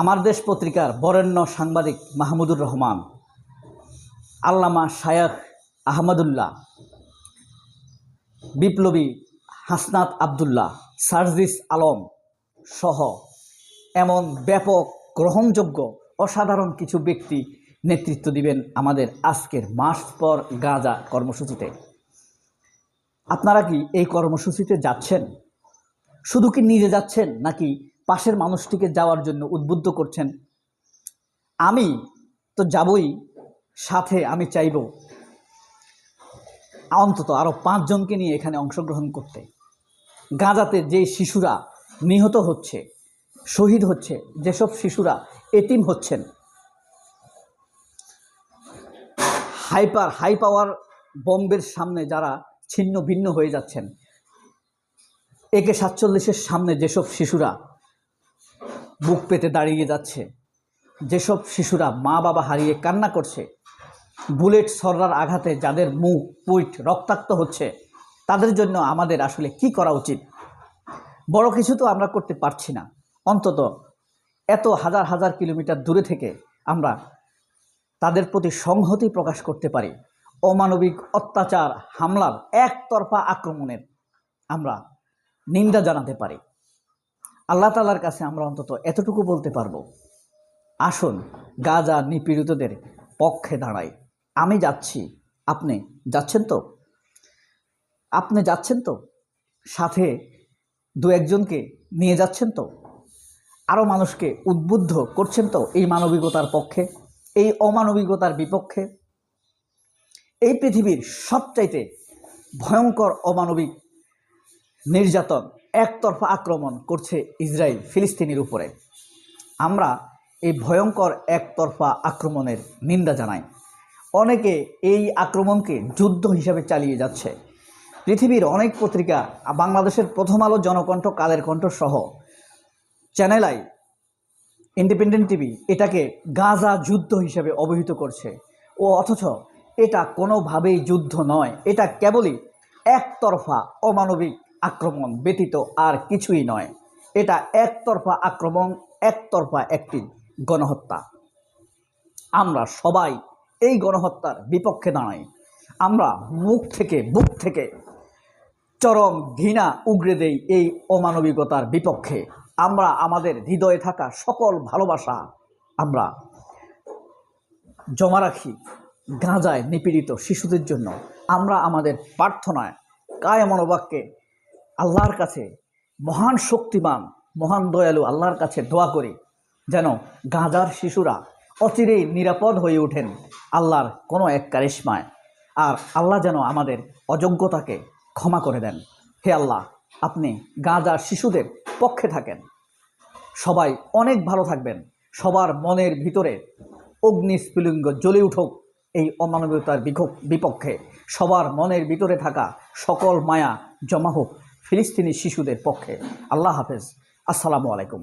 আমার দেশ পত্রিকার বরেণ্য সাংবাদিক মাহমুদুর রহমান, আল্লামা শায়াক আহমদুল্লাহ, বিপ্লবী হাসনাত আবদুল্লাহ, সার্জিস আলম সহ এমন ব্যাপক গ্রহণযোগ্য অসাধারণ কিছু ব্যক্তি নেতৃত্ব দিবেন আমাদের আজকের মাস পর গাঁজা কর্মসূচিতে। আপনারা কি এই কর্মসূচিতে যাচ্ছেন? শুধু কি নিজে যাচ্ছেন নাকি পাশের মানুষটিকে যাওয়ার জন্য উদ্বুদ্ধ করছেন, আমি তো যাবই, সাথে আমি চাইব অন্তত আরও পাঁচজনকে নিয়ে এখানে অংশগ্রহণ করতে। গাঁজাতে যে শিশুরা নিহত হচ্ছে, শহীদ হচ্ছে, যেসব শিশুরা এতিম হচ্ছেন, হাইপার, হাই পাওয়ার বম্বের সামনে যারা ছিন্ন ভিন্ন হয়ে যাচ্ছেন, একে সাতচল্লিশের সামনে যেসব শিশুরা বুক পেতে দাঁড়িয়ে যাচ্ছে। যেসব শিশুরা মা বাবা হারিয়ে কান্না করছে, বুলেট সররার আঘাতে যাদের মুখ পুইট রক্তাক্ত হচ্ছে, তাদের জন্য আমাদের আসলে কি করা উচিত? বড় কিছু তো আমরা করতে পারছি না। অন্তত এত হাজার হাজার কিলোমিটার দূরে থেকে আমরা তাদের প্রতি সংহতি প্রকাশ করতে পারি। অমানবিক অত্যাচার, হামলার একতরফা আক্রমণের আমরা নিন্দা জানাতে পারি। আল্লাহ তালার কাছে আমরা অন্তত এতটুকু বলতে পারব, আসুন গাজা নিপীড়িতদের পক্ষে দাঁড়াই। আমি যাচ্ছি। আপনি যাচ্ছেন তো? আপনি যাচ্ছেন তো? সাথে দু একজনকে নিয়ে যাচ্ছেন তো? আরও মানুষকে উদ্বুদ্ধ করছেন তো এই মানবিকতার পক্ষে? এই অমানবিকতার বিপক্ষে? এই পৃথিবীর সবচাইতে ভয়ঙ্কর অমানবিক নির্যাতন একতরফা আক্রমণ করছে ইসরায়েল ফিলিস্তিনির উপরে। আমরা এই ভয়ঙ্কর একতরফা আক্রমণের নিন্দা জানাই। অনেকে এই আক্রমণকে যুদ্ধ হিসাবে চালিয়ে যাচ্ছে। পৃথিবীর অনেক পত্রিকা, বাংলাদেশের প্রথম আলো জনকণ্ঠ, কালের কণ্ঠ সহ চ্যানেল আই, ইন্ডিপেন্ডেন্ট টিভি এটাকে গাজা যুদ্ধ হিসেবে অবহিত করছে। ও অথচ এটা কোনোভাবেই যুদ্ধ নয়, এটা কেবলই একতরফা অমানবিক আক্রমণ ব্যতীত আর কিছুই নয়। এটা একতরফা আক্রমণ, একতরফা একটি গণহত্যা। আমরা সবাই এই গণহত্যার বিপক্ষে দাঁড়াই আমরা মুখ থেকে বুক থেকে চরম ঘৃণা উগরে দেই এই অমানবিকতার বিপক্ষে। আমরা আমাদের হৃদয়ে থাকা সকল ভালোবাসা আমরা জমা রাখি গাঁজায় নিপীড়িত শিশুদের জন্য। আমরা আমাদের প্রার্থনায় কায় মনোবাক্যে আল্লাহর কাছে মহান শক্তিমান, মহান দয়ালু আল্লাহর কাছে দোয়া করি, যেন গাঁজার শিশুরা অচিরেই নিরাপদ হয়ে ওঠেন আল্লাহর কোনো এক কারিশ্মায়। আর আল্লাহ যেন আমাদের অযোগ্যতাকে ক্ষমা করে দেন। হে আল্লাহ, আপনি গাঁজার শিশুদের পক্ষে থাকেন। সবাই অনেক ভালো থাকবেন। সবার মনের ভিতরে অগ্নিস্ফুলিঙ্গ জ্বলে উঠুক এই অমানবিকতার বিপক্ষে। সবার মনের ভিতরে থাকা সকল মায়া জমা হোক। ফিলিস্তিনি শিশুদের পক্ষে। আল্লাহ হাফেজ। আসসালামু আলাইকুম।